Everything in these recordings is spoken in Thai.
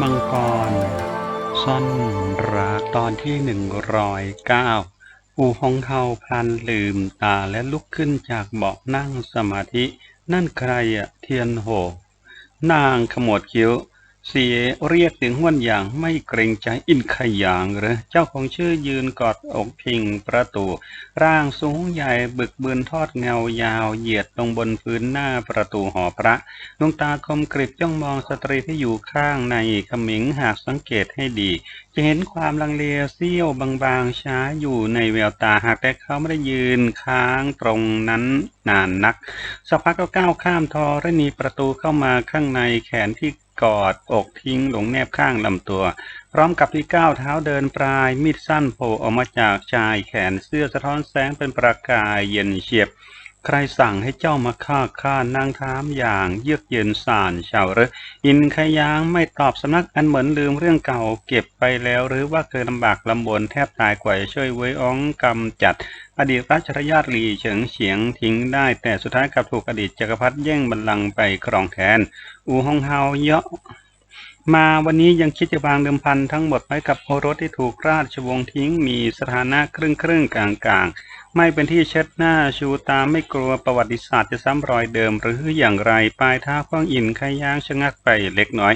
มังกร ซ่อนรักตอนที่หนึ่งร้อยเก้าอูฮองเฮาพลันลืมตาและลุกขึ้นจากเบาะนั่งสมาธิ นั่นใครอะเทียนโห นางขมวดคิ้ว เสียเรียกถึงห้วนอย่างไม่เกรงใจอินขยางหรือเจ้าของชื่อยืนกอดอกพิงประตู ร่างสูงใหญ่บึกบืนทอดเงายาวเหยียดลงบนพื้นหน้าประตูหอพระดวงตาคมกริบจ้องมองสตรีที่อยู่ข้างในขมิงหากสังเกตให้ดี จะเห็นความลังเลเสี้ยวบางๆช้าอยู่ในแววตาหากแต่เขาไม่ได้ยืนค้างตรงนั้นนานนักสักพักก็ก้าวข้ามทอรณีประตูเข้ามาข้างในแขนที่ กอด อกทิ้งหลงแนบข้างลำตัว พร้อมกับที่ก้าวเท้าเดินปลายมีดสั้นโผล่ออกมาจากชายแขนเสื้อสะท้อนแสงเป็นประกายเย็นเฉียบ ใครสั่งให้เจ้ามาฆ่าข้านางถามอย่างเยือกเย็นสานเฉาหรืออินขยางไม่ตอบสำนักอันเหมือนลืมเรื่องเก่าเก็บไปแล้ว หรือว่าเคยลำบากลำบนแทบตายกว่าช่วยเว้ยอ้องกำจัด อดีตรัชรยาติหลีเฉิงเฉียงทิ้งได้ แต่สุดท้ายกลับถูกอดีตจักรพรรดิแย่งบัลลังก์ไปครองแทนอูฮองเฮาเยาะ มาวันนี้ยังคิดจะวางเดิมพันทั้งหมดไว้กับโอรสที่ถูกราชวงศ์ทิ้งมีสถานะครึ่งครึ่งๆกลางกลางๆไม่เป็นที่เช็ดหน้าชูตาไม่กลัวประวัติศาสตร์จะซ้ำรอยเดิมหรืออย่างไรปลายเท้าขว้างอินขย้างชะงักไปเล็กน้อย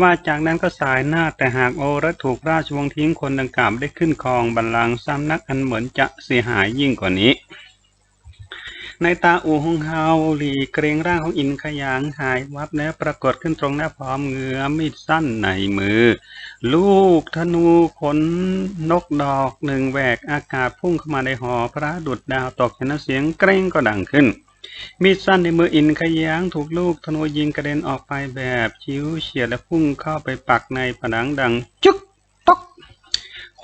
ว่าจากนั้นก็สายหน้าแต่หากโอรสถูกราชวงศ์ทิ้งคนดังกล่าวได้ขึ้นครองบัลลังก์ซ้ำนักอันเหมือนจะเสียหายยิ่งกว่านี้ ในตาอูฮงเฮาหลีเกรงร่างของอินขยางหายวับแล้วปรากฏขึ้นตรงหน้าพร้อมเงื้อมีดสั้นในมือ ลูกธนูขนนกดอกหนึ่งแหวกอากาศพุ่งเข้ามาในหอพระดุดดาวตกเห็นเสียงเกรงก็ดังขึ้นมีดสั้นในมืออินขยางถูกลูกธนูยิงกระเด็นออกไปแบบชิวเฉียดและพุ่งเข้าไปปักในผนังดังจึกตก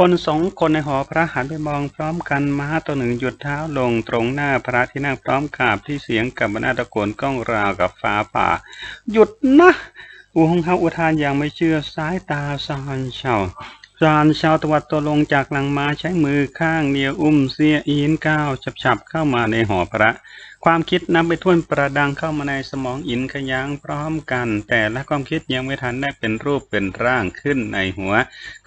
คนสองคนในหอพระหันไปมองพร้อมกันม้าตัวหนึ่งหยุดเท้าลงตรงหน้าพระที่นั่งพร้อมกราบที่เสียงกับบรรณาตะโกนก้องราวกับฟ้าผ่า หยุดนะอูฮงเฮาอุทานอย่างไม่เชื่อสายตาซานเฉา ซานเฉาตวัดตัวลงจากหลังม้าใช้มือข้างเดียวอุ้มเสียอีนก้าวฉับๆเข้ามาในหอพระ ความคิดนำไปทุ่นประดังเข้ามาในสมองอินขยางพร้อมกัน แต่ละความคิดยังไม่ทันได้เป็นรูปเป็นร่างขึ้นในหัว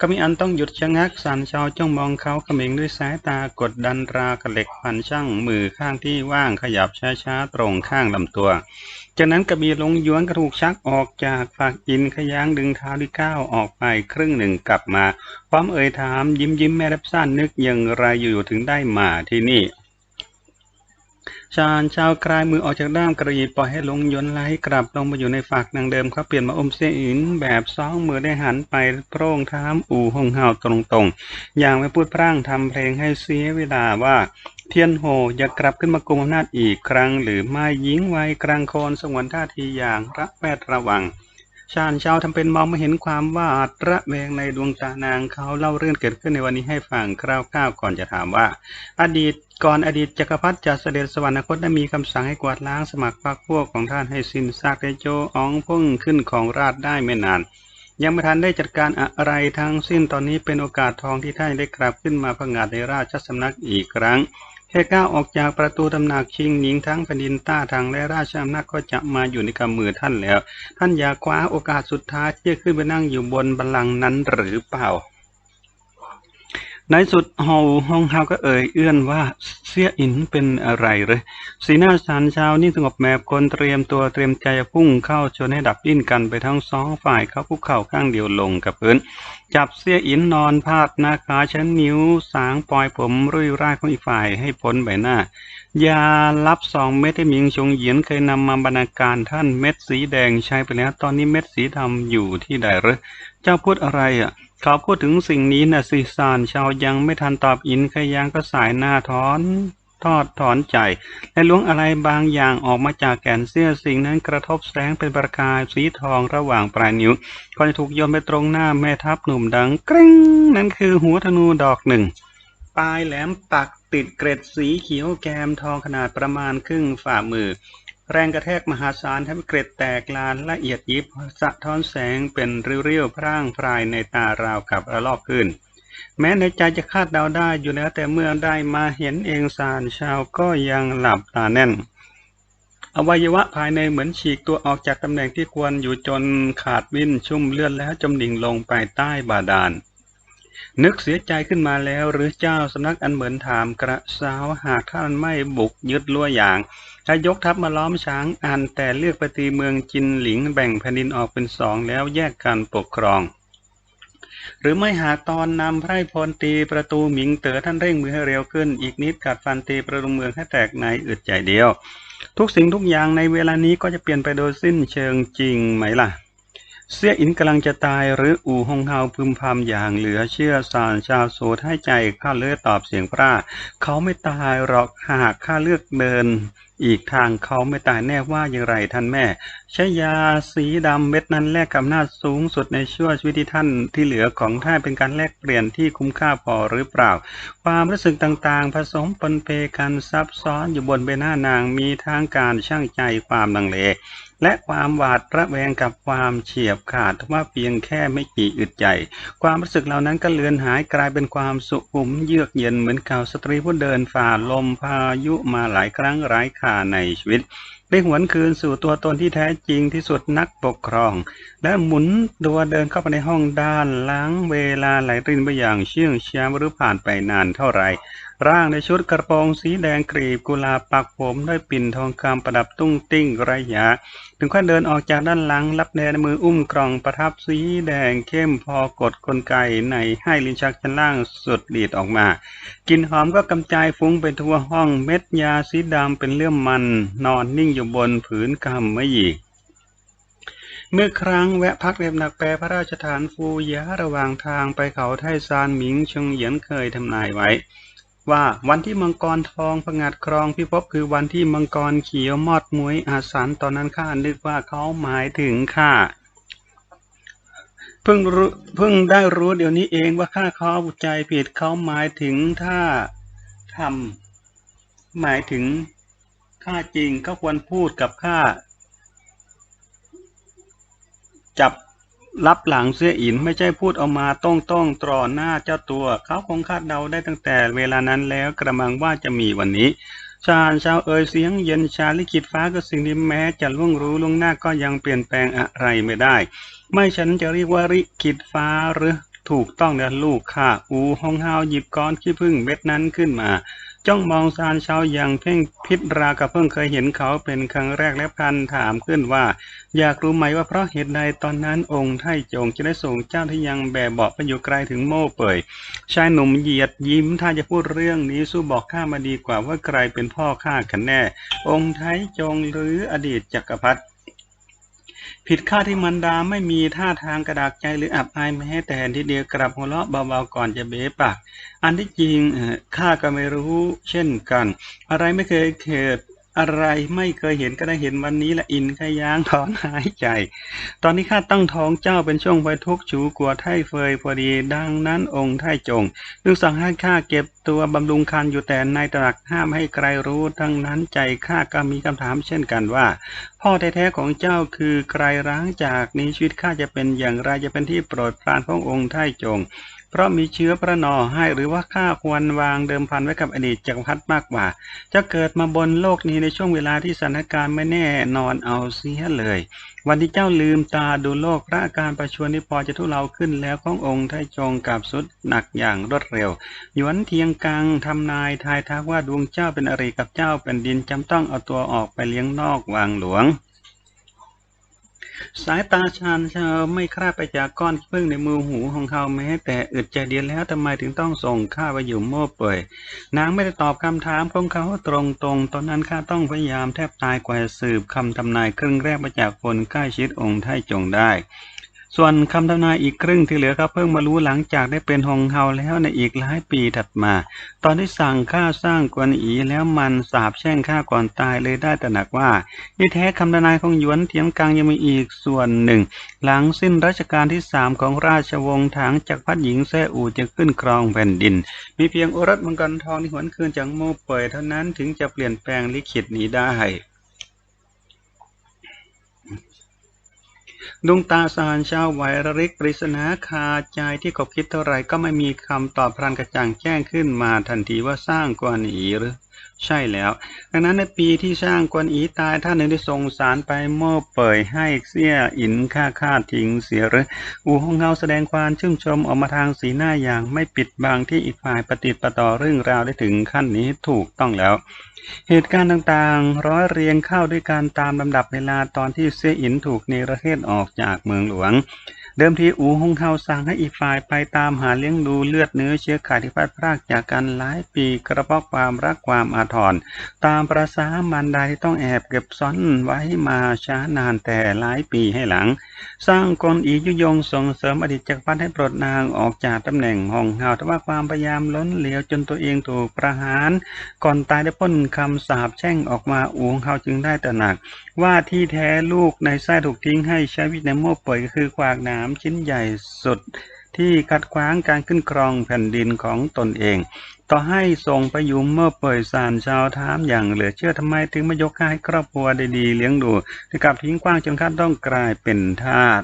ก็มีอันต้องหยุดชะงักสันชาวจ้องมองเขาเขมิงด้วยสายตากดดันรากระเหล็กพันช่างมือข้างที่ว่างขยับช้าๆตรงข้างลำตัว จากนั้นกระบี่ลงย้วนกระถูกชักออกจากฝากอินขยางดึงเท้าที่ก้าวออกไปครึ่งหนึ่งกลับมา ความเอ่ยถามยิ้มยิ้มแม่รับสั้นนึกอย่างไรอยู่ถึงได้มาที่นี่ ชาญชาวกลายมือออกจากด้ามกระยีปล่อยให้ลงยนไหลกลับลงมาอยู่ในฝากนางเดิมเขาเปลี่ยนมาอมเสียอินแบบสองมือได้หันไปโปร่งท้ามอู่หงเห่าตรงๆ อย่างไม่พูดพร่างทำเพลงให้เสียเวลาว่าเทียนโหจะกลับขึ้นมากุมอำนาจอีกครั้ง หรือไม่หญิงไวัยกลางคนสงวนท่าทีอย่างระแวดระวัง ชาญชาวทำเป็นมองไม่เห็นความว่าดระแวงในดวงตานางเขาเล่าเรื่องเกิดขึ้นในวันนี้ให้ฟังคร่าวๆก่อนจะถามว่า อดีตก่อนอดีตจักรพรรดิจะเสด็จสวรรคตได้มีคำสั่งให้กวาดล้างสมัครพรรคพวกของท่านให้สิ้นซากในโจอองพุ่งขึ้นของราชได้ไม่นาน ยังไม่ทันได้จัดการอะไรทั้งสิ้นตอนนี้เป็นโอกาสทองที่ท่านได้กลับขึ้นมาผงาดในราชสำนักอีกครั้ง แค่ก้าวออกจากประตูตำหนักชิงหนิงทั้งแผ่นดินต้าทางและราชอำนาจก็จะมาอยู่ในกำมือท่านแล้ว ท่านอยากคว้าโอกาสสุดท้ายที่จะขึ้นไปนั่งอยู่บนบัลลังก์นั้นหรือเปล่า ในสุดเฮาฮองเฮาก็เอ่ยเอื้อนว่าเสี้ยอินเป็นอะไรเลยสีหน้าสารเช้านี่สงบแบบคนเตรียมตัวเตรียมใจจะพุ่งเข้าชนให้ดับดิ้นกันไปทั้งสองฝ่ายเขาคุกเข่าข้างเดียวลงกับพื้น จับเสี้ยอินนอนพาดหน้าขาชั้นนิ้วสางปล่อยผมรุ่ยร่ายของอีกฝ่ายให้พ้นใบหน้ายาลับสองเม็ดที่หมิงชงเหยียนเคยนำมาบรรณาการท่านเม็ดสีแดงใช้ไปแล้ว ตอนนี้เม็ดสีดำอยู่ที่ใดหรอเจ้าพูดอะไรอะ เขาพูดถึงสิ่งนี้นะสิสานชาวยังไม่ทันตอบอินขยางก็สายหน้าถอนทอดถอนใจ และล้วงอะไรบางอย่างออกมาจากแกนเสื้อสิ่งนั้นกระทบแสงเป็นประกายสีทองระหว่างปลายนิ้วก่อนจะถูกโยนไปตรงหน้าแม่ทัพหนุ่มดังกริ้งนั่นคือหัวธนูดอกหนึ่ง ปลายแหลมปักติดเกร็ดสีเขียวแกมทองขนาดประมาณครึ่งฝ่ามือ แรงกระแทกมหาศาลทำให้เกร็ดแตกลานละเอียดยิบสะท้อนแสงเป็นเรียวๆพร่างพรายในตาราวกับระลอกขึ้น แม้ในใจจะคาดเดาได้อยู่แล้วแต่เมื่อได้มาเห็นเองสารชาวก็ยังหลับตาแน่น อวัยวะภายในเหมือนฉีกตัวออกจากตำแหน่งที่ควรอยู่จนขาดวิ่นชุ่มเลือดแล้วจมดิ่งลงไปใต้บาดาลนึกเสียใจขึ้นมาแล้วหรือเจ้าสำนักอันเหมือนถามกระสาวหากท่านไม่บุกยึดลัวอย่าง ถ้ายกทัพมาล้อมช้างอันแต่เลือกปตีเมืองจินหลิงแบ่งแผ่นดินออกเป็นสองแล้วแยกกันปกครอง หรือไม่หากตอนนำไพร่พลตีประตูหมิงเต๋อท่านเร่งมือให้เร็วขึ้น อีกนิดกัดฟันตีประตูเมืองให้แตกในอึดใจเดียว ทุกสิ่งทุกอย่างในเวลานี้ก็จะเปลี่ยนไปโดยสิ้นเชิงจริงไหมล่ะเสี่ยอินกำลังจะตายหรืออู่ฮงเฮาพึมพำอย่างเหลือเชื่อสารชาวโสดให้ใจข้าเลือตอบเสียงพระเขาไม่ตายหรอกหากข้าเลือกเดิน อีกทางเขาไม่ตายแน่ว่าอย่างไรท่านแม่ ใช้ยาสีดำเม็ดนั้นแลกกับหน้าจสูงสุดในชั่วชีวิตที่ท่านที่เหลือของท่านเป็นการแลกเปลี่ยนที่คุ้มค่าพอหรือเปล่า ความรู้สึกต่างๆ ผสมปนเปกันซับซ้อนอยู่บนใบหน้านางมีทั้งการช่างใจความลังเล และความหวาดระแวงกับความเฉียบขาดว่าเพียงแค่ไม่กี่อึดใจ ความรู้สึกเหล่านั้นก็เลือนหายกลายเป็นความสุขุมเยือกเย็นเหมือนเก่าสตรีผู้เดินฝ่าลมพายุมาหลายครั้งหลายคาในชีวิตได้หวนคืนสู่ตัวตนที่แท้จริงที่สุดนักปกครอง และหมุนตัวเดินเข้าไปในห้องด้านล้างเวลาไหลรินไปอย่างเชื่องช้าหรือผ่านไปนานเท่าไหร่ ร่างในชุดกระโปรงสีแดงกรีบกุลาปักผมด้วยปิ่นทองคำประดับตุ้งติ้งไระยะถึงค่อยเดินออกจากด้านหลังรับแนในมืออุ้มกล่องประทับสีแดงเข้มพอกดกลไกในให้ลิ้นชักชั้นล่างสุดดีดออกมากลิ่นหอมก็กำจายฟุ้งไปทั่วห้องเม็ดยาสีดำเป็นเลื่อมมัน นอนนิ่งอยู่บนผืนกำมะหยี่เมื่อครั้งแวะพักเรียบหนักแปรพระราชฐานฟูยะระหว่างทางไปเขาไทซานหมิงเชงเหยียนเคยทำนายไว้ ว่าวันที่มังกรทองผงาดครองพิภพคือวันที่มังกรเขียวมอดมวยอาสันตอนนั้นข้านึกว่าเขาหมายถึงข้าเพิ่งรู้เพิ่งได้รู้เดี๋ยวนี้เองว่าข้าเขาใจผิดเขาหมายถึงถ้าทำหมายถึงข้าจริงก็ควรพูดกับข้าจับ รับหลังเสื้ออินไม่ใช่พูดเอามาต้องต้องตรอหน้าเจ้าตัว เขาคงคาดเดาได้ตั้งแต่เวลานั้นแล้วกระมังว่าจะมีวันนี้ ชาญชาวเอ่ยเสียงเย็นชาลิขิตฟ้าก็สิ่งที่แม้จะล่วงรู้ล่วงหน้าก็ยังเปลี่ยนแปลงอะไรไม่ได้ ไม่ฉันจะเรียกว่าลิขิตฟ้าหรือถูกต้องนะลูกค่ะ อูฮองฮาวหยิบก้อนขี้ผึ้งเม็ดนั้นขึ้นมา จ้องมองซานเชาอย่างเพ่งพิษรากับเพิ่งเคยเห็นเขาเป็นครั้งแรกและพันถามขึ้นว่า อยากรู้ไหมว่าเพราะเหตุใดตอนนั้นองค์ไท่จงจะได้ส่งเจ้าที่ยังแบบเบาะไปอยู่ไกลถึงโม่เป่ยชายหนุ่มเหยียดยิ้มถ้าจะพูดเรื่องนี้สู้บอกข้ามาดีกว่าว่าใครเป็นพ่อข้ากันแน่ องค์ไทจงหรืออดีตจักรพรรดิ ผิดคาดที่มันดาไม่มีท่าทางกระดากใจหรืออับอายแม้แต่ทีเดียวกลับหัวเราะเบาๆก่อนจะเบะปาก อันที่จริงข้าก็ไม่รู้เช่นกัน อะไรไม่เคยเกิด อะไรไม่เคยเห็นก็ได้เห็นวันนี้ละอินขยางถอนหายใจ ตอนนี้ข้าตั้งท้องเจ้าเป็นช่วงไวทุกชูกลัวไท่เฟยพอดีดังนั้นองค์ไท่จงจึงสั่งให้ข้าเก็บตัวบำรุงคันอยู่แต่ในตรักห้ามให้ใครรู้ ทั้งนั้นใจข้าก็มีคำถามเช่นกันว่า พ่อแท้ๆของเจ้าคือใครร้างจากนี้ชีวิตข้าจะเป็นอย่างไรจะเป็นที่โปรดปรานขององค์ไท่จง เพราะมีเชื้อพระนอให้หรือว่าข้าควรวางเดิมพันไว้กับอดีตจักรพรรดิมากกว่า จะเกิดมาบนโลกนี้ในช่วงเวลาที่สถานการณ์ไม่แน่นอนเอาเสียเลย วันที่เจ้าลืมตาดูโลกพระอาการประชวรที่พอจะทุเลาขึ้นแล้วขององค์ไทจงกับสุดหนักอย่างรวดเร็ว หยวนเทียงกังทำนายทายทักว่าดวงเจ้าเป็นอริกับเจ้าเป็นดินจำต้องเอาตัวออกไปเลี้ยงนอกวางหลวง สายตาชานเชาไม่คลาดไปจากก้อนพึ่งในมือหูของเขาแม้แต่อึดใจเดียวแล้วทำไมถึงต้องส่งข้าไปอยู่โม่เปื่อยนางไม่ได้ตอบคำถามของเขาตรงๆ ตอนนั้นข้าต้องพยายามแทบตายกว่าจะสืบคำทำนายครึ่งแรกมาจากคนใกล้ชิดองค์ไทจงได้ ส่วนคำทำนายอีกครึ่งที่เหลือก็เพิ่งมารู้หลังจากได้เป็นหงเฮาแล้วในอีกหลายปีถัดมา ตอนที่สั่งข้าสร้างกวนอีแล้วมันสาบแช่งข้าก่อนตายเลยได้ตระหนักว่าที่แท้คำทำนายของหยวนเทียมกังยังมีอีกส่วนหนึ่ง หลังสิ้นรัชกาลที่สามของราชวงศ์ถางจักพรรดิหญิงแซ่อูจะขึ้นครองแผ่นดิน มีเพียงโอรสมังกรทองที่หวนคืนจากโมเปยเท่านั้นถึงจะเปลี่ยนแปลงลิขิตนี้ได้ ดวงตาสานชาวไหวระริกปริศนาคาใจที่ขบคิดเท่าไรก็ไม่มีคำตอบพรันกระจ่างแจ้งขึ้นมาทันทีว่าสร้างกวนอีหรือ ใช่แล้ว ดังนั้นในปีที่สร้างกวนอีตายท่านหนึ่งได้ส่งสารไปมอบเปิดให้เสี้ยอินค่าค่าทิ้งเสียหรืออู่ฮงเฮาแสดงความชื่นชมออกมาทางสีหน้าอย่างไม่ปิดบังที่อีกฝ่ายปฏิประต่อเรื่องราวได้ถึงขั้นนี้ถูกต้องแล้ว เหตุการณ์ต่างๆ ร้อยเรียงเข้าด้วยการตามลำดับเวลาตอนที่เสี้ยอินถูกเนรเทศออกจากเมืองหลวง เดิมทีอูฮงเฮาสั่งให้อีกฝ่ายไปตามหาเลี้ยงดูเลือดเนื้อเชื้อไขที่พลัดพรากจากกันหลายปีกระเพาะความรักความอาทรตามประสามารดาที่ต้องแอบเก็บซ่อนไว้มาช้านานแต่หลายปีให้หลัง สร้างกลอียุยงส่งเสริมอดีตจักรพรรดิให้ปลดนางออกจากตำแหน่งหองเฮาแต่ว่าความพยายามล้นเหลวจนตัวเองถูกประหาร ก่อนตายได้พ้นคำสาปแช่งออกมาอูงเฮาจึงได้ตระหนัก ว่าที่แท้ลูกในไส้ถูกทิ้งให้ใช้วิธีโม่ป่วยก็คือควากนามชิ้นใหญ่สุดที่ขัดขวางการขึ้นครองแผ่นดินของตนเอง ต่อให้ส่งไปยุมเมื่อเปิดสารชาวถามอย่างเหลือเชื่อทำไมถึงไม่ยกค่าให้ครอบครัวได้ดีเลี้ยงดูที่กลับทิ้งกว้างจนขั้นต้องกลายเป็นทาส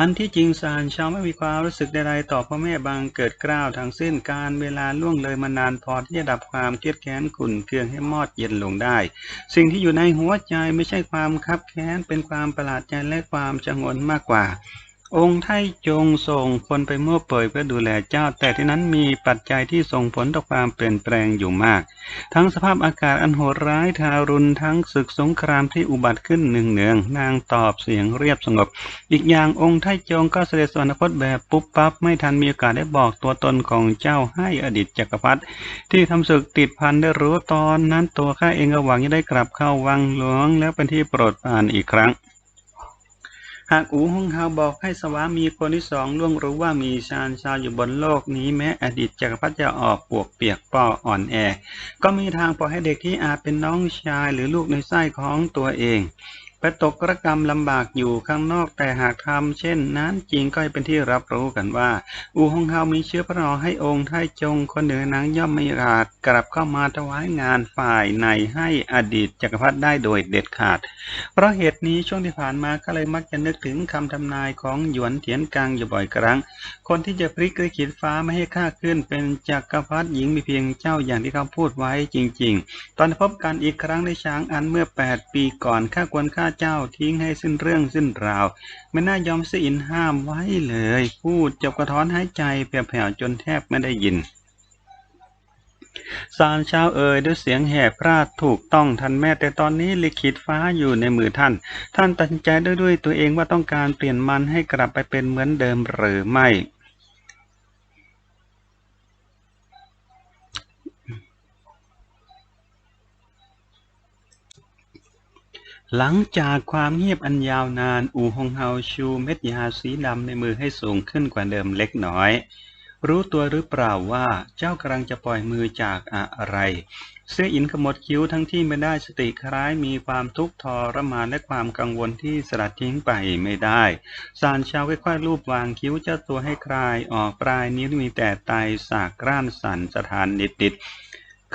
อันที่จริงสารชาวไม่มีความรู้สึกใดๆต่อพ่อแม่บางเกิดกล้าวทั้งสิ้นการเวลาล่วงเลยมานานพอที่จะดับความเครียดแค้นขุ่นเคืองให้มอดเย็นลงได้ สิ่งที่อยู่ในหัวใจไม่ใช่ความคับแค้นเป็นความประหลาดใจและความจงนมากกว่า องค์ไทจงส่งคนไปมั่วเปยเพื่อดูแลเจ้า แต่ที่นั้นมีปัจจัยที่ส่งผลต่อความเปลี่ยนแปลงอยู่มาก ทั้งสภาพอากาศอันโหดร้ายทารุณทั้งศึกสงครามที่อุบัติขึ้นหนึ่งเนือง นางตอบเสียงเรียบสงบ อีกอย่างองค์ไทจงก็เสด็จสวรรคตแบบปุ๊บปั๊บไม่ทันมีโอกาสได้บอกตัวตนของเจ้าให้อดีตจักรพรรดิที่ทำศึกติดพันได้รู้ตอนนั้นตัวข้าเองก็หวังจะได้กลับเข้าวังหลวงแล้วเป็นที่โปรดปรานอีกครั้ง หากอูฮงเฮาบอกให้สวามีคนที่สองล่วงรู้ว่ามีชาญชาวอยู่บนโลกนี้แม้อดีตจักรพรรดิจะออกปวกเปียกปออ่อนแอ ก็มีทางปล่อยให้เด็กที่อาจเป็นน้องชายหรือลูกในไส้ของตัวเอง ไปตกกรกรรมลำบากอยู่ข้างนอกแต่หากทำเช่นนั้นจริงก็เป็นที่รับรู้กันว่า อูฮงเฮามีเชื้อพระนอให้องค์ไทจงคนเหนือนางย่อมไม่อาจกลับเข้ามาถวายงานฝ่ายในให้อดีตจักรพรรดิได้โดยเด็ดขาด เพราะเหตุนี้ช่วงที่ผ่านมาก็เลยมักจะนึกถึงคำทำนายของหยวนเถียนกังอยู่บ่อยครั้ง คนที่จะพลิกลิขิตฟ้าไม่ให้ข้าขึ้น เป็นจักรพรรดิหญิงมีเพียงเจ้าอย่างที่เขาพูดไว้จริง ๆ ตอนพบกันอีกครั้งในช้างอันเมื่อ 8 ปีก่อนข้าควรข้าเจ้าทิ้งให้สิ้นเรื่องสิ้นราว ไม่น่ายอมเสียอินห้ามไว้เลย พูดจบกระท้อนหายใจแผ่วๆจนแทบไม่ได้ยินสารเช้าเอ่ยด้วยเสียงแหบพร่าถูกต้องทันแม่แต่ตอนนี้ลิขิตฟ้าอยู่ในมือท่าน ท่านตัดสินใจด้วยด้วยตัวเองว่าต้องการเปลี่ยนมันให้กลับไปเป็นเหมือนเดิมหรือไม่ หลังจากความเงียบอันยาวนาน อูฮงเฮาชูเม็ดยาสีดำในมือให้สูงขึ้นกว่าเดิมเล็กน้อย รู้ตัวหรือเปล่าว่าเจ้ากำลังจะปล่อยมือจากอะไร เสื้ออินขมวดคิ้วทั้งที่ไม่ได้สติคล้ายมีความทุกข์ทรมานและความกังวลที่สลัดทิ้งไปไม่ได้สารชาวค่อยๆลูบวางคิ้วเจ้าตัวให้คลายออกปลายนิ้วมีแต่ไตสากกร้านสั่นสถานนิดๆ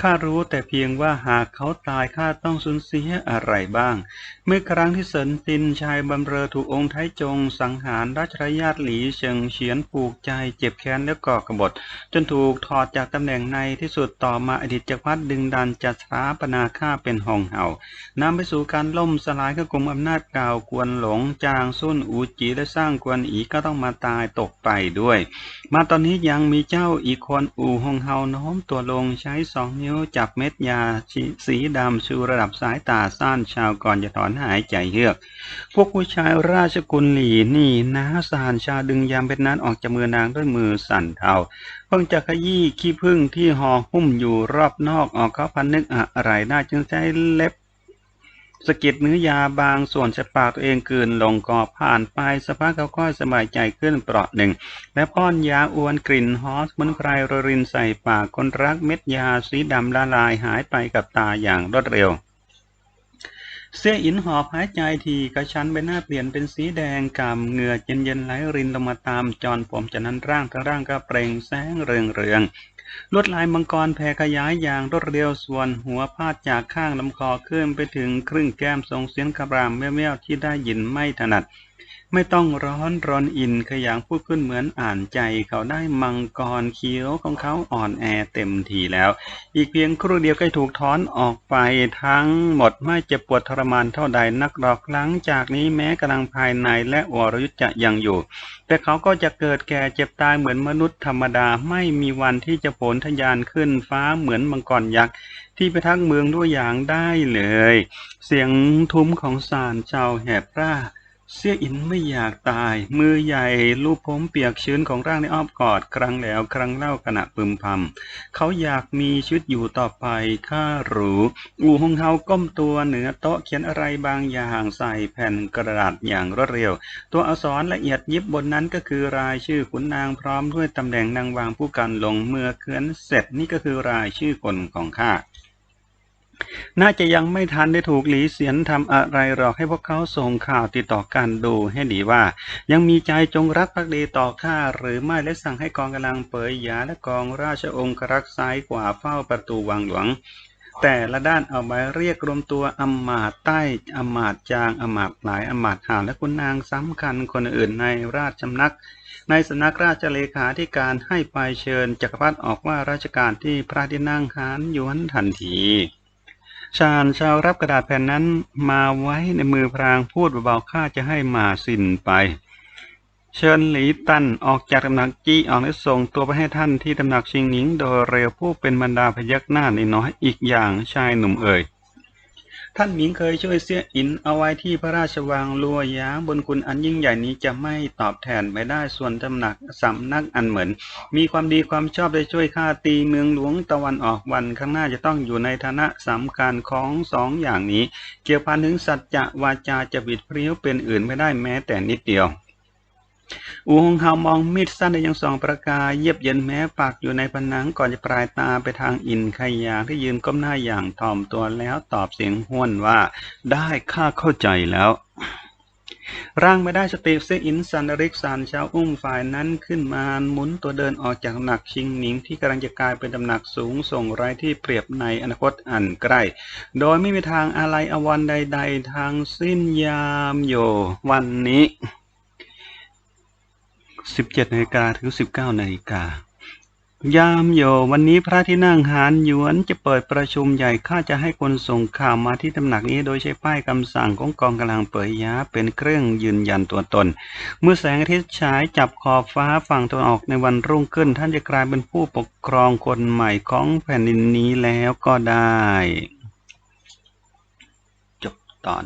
ข้ารู้แต่เพียงว่าหากเขาตายข้าต้องสูญเสียอะไรบ้าง เมื่อครั้งที่เสินตินชายบำเรอถูกองค์ไทจง สังหารราชรญาติหลีเฉิงเฉียนผูกใจเจ็บแค้นและก่อกบฏ จนถูกถอดจากตำแหน่งในที่สุดต่อมาอดีตจักรพรรดิดึงดันจัดสถาปนาข้าเป็นหองเห่านำไปสู่การล่มสลายขกลุ่มอำนาจเก่ากวนหลงจางซุ่นอูจีและสร้างกวนอีก็ต้องมาตายตกไปด้วย มาตอนนี้ยังมีเจ้าอีกคนอู่หงเฮาน้อมตัวลงใช้สองนิ้วจับเม็ดยาสีดำชูระดับสายตาสั้นชาวก่อนจะถอนหายใจเฮือก พวกผู้ชายราชกุลหลีนี่นะสานชาดึงยามเป็นนั้นออกจากมือนางด้วยมือสั่นเทาเพิ่งจะขยี้ขี้พึ่งที่ห่อหุ้มอยู่รอบนอกออกเขาพันนึกอะไรได้จึงใช้เล็บ สะกิดเนื้อยาบางส่วนจากปากตัวเองกืนลงก็ผ่านไปสภาพเขาค่อยสบายใจขึ้นเปราะหนึ่ง และป้อนยาอวนกลิ่นฮอมสมุนใครโรรินใส่ปากคนรักเม็ดยาสีดำละลายหายไปกับตาอย่างรวดเร็ว เสื้ออินหอบหายใจทีกระชันใบหน้าเปลี่ยนเป็นสีแดงกำเหงื่อเย็นเย็นๆไหลรินลงมาตามจอนผมจากนั้นร่างทั้งร่างก็เปล่งแสงเรืองเรืองลวดลายมังกรแผ่ขยายอย่างรวดเร็วส่วนหัวพาดจากข้างลำคอขึ้นไปถึงครึ่งแก้มทรงเสียงคำรามแว่วๆที่ได้ยินไม่ถนัด ไม่ต้องร้อนรอนอินขยางพูดขึ้นเหมือนอ่านใจเขาได้มังกรเขียวของเขาอ่อนแอเต็มทีแล้ว อีกเพียงครู่เดียวก็ถูกถอนออกไปทั้งหมดไม่เจ็บปวดทรมานเท่าใดนักหรอกหลังจากนี้แม้กำลังภายในและวรยุทธ์จะยังอยู่ แต่เขาก็จะเกิดแก่เจ็บตายเหมือนมนุษย์ธรรมดาไม่มีวันที่จะผลทะยานขึ้นฟ้าเหมือนมังกรยักษ์ที่ไปทักเมืองด้วยอย่างได้เลย เสียงทุ้มของสารชาวแหบร่า เสี่ยอินไม่อยากตาย มือใหญ่ลูบผมเปียกชื้นของร่างในอ้อมกอด ครั้งแล้วครั้งเล่าขณะพึมพำเขาอยากมีชีวิตอยู่ต่อไปข้าหรูอูหงเฮาก้มตัวเหนือโต๊ะเขียนอะไรบางอย่างใส่แผ่นกระดาษอย่างรวดเร็ว ตัวอักษรละเอียดยิบบนนั้นก็คือรายชื่อขุนนางพร้อมด้วยตำแหน่งนางวางผู้กันลงเมื่อเขียนเสร็จนี่ก็คือรายชื่อคนของข้า น่าจะยังไม่ทันได้ถูกหลีเสียนทำอะไรหรอกให้พวกเขาส่งข่าวติดต่อกันดูให้ดีว่า ยังมีใจจงรักภักดีต่อข้าหรือไม่และสั่งให้กองกำลังเปยยาและกองราชองครักษ์ซ้ายกว่าเฝ้าประตูวังหลวง แต่ละด้านเอาไว้เรียกรวมตัวอำมาตย์ใต้อำมาตย์จางอำมาตย์หลายอำมาตย์หาและคุณนางสำคัญคนอื่นในราชสำนัก ในสำนักราชเลขาธิการให้ไปเชิญจักรพรรดิออกว่าราชการที่พระที่นั่งหานหยวนทันที ชาญชาวรับกระดาษแผ่นนั้นมาไว้ในมือพรางพูดเบาๆข้าจะให้มาสินไป เชิญหลีตันออกจากตำหนักจี้ออกและส่งตัวไปให้ท่านที่ตำหนักชิงหนิงโดยเร็วผู้เป็นบรรดาพยักหน้าในน้อยอีกอย่างชายหนุ่มเอ่ย ท่านหมิงเคยช่วยเสียอินเอาไว้ที่พระราชวังลัวยาบนคุณอันยิ่งใหญ่นี้จะไม่ตอบแทนไม่ได้ส่วนตำหนักสำนักอันเหมือน มีความดีความชอบได้ช่วยข้าตีเมืองหลวงตะวันออกวันข้างหน้าจะต้องอยู่ในฐานะสำคัญของสองอย่างนี้ เกี่ยวพันถึงสัจจะวาจาจะบิดเพี้ยวเป็นอื่นไม่ได้แม้แต่นิดเดียว อูหงเฮามองมีดสั้นได้ยังสองประกายเยียบเย็นแม้ปากอยู่ในผนังก่อนจะปลายตาไปทางอินขยางที่ยืนก้มหน้าอย่างถ่อมตัวแล้วตอบเสียงห้วนว่า ได้ข้าเข้าใจแล้วร่างไม่ได้สติเซอินซันริกซานชาวอุ้มฝ่ายนั้นขึ้นมาหมุนตัวเดินออกจากหนักชิงหนิงที่กำลังจะกลายเป็นตำหนักสูงส่งไร้ที่เปรียบในอนาคตอันใกล้ โดยไม่มีทางอะไรอวันใด ๆ ทางสิ้นยามโยวันนี้ 17นาฬิกาถึง 19นาฬิกายามโยวันนี้พระที่นั่งหานหยวนจะเปิดประชุมใหญ่ข้าจะให้คนส่งข่าวมาที่ตำหนักนี้โดยใช้ป้ายคำสั่งของกองกำลังเปยยาเป็นเครื่องยืนยันตัวตน เมื่อแสงอาทิตย์ฉายจับขอบฟ้าฝั่งตะวันออกในวันรุ่งขึ้น ท่านจะกลายเป็นผู้ปกครองคนใหม่ของแผ่นดินนี้แล้วก็ได้ จบตอน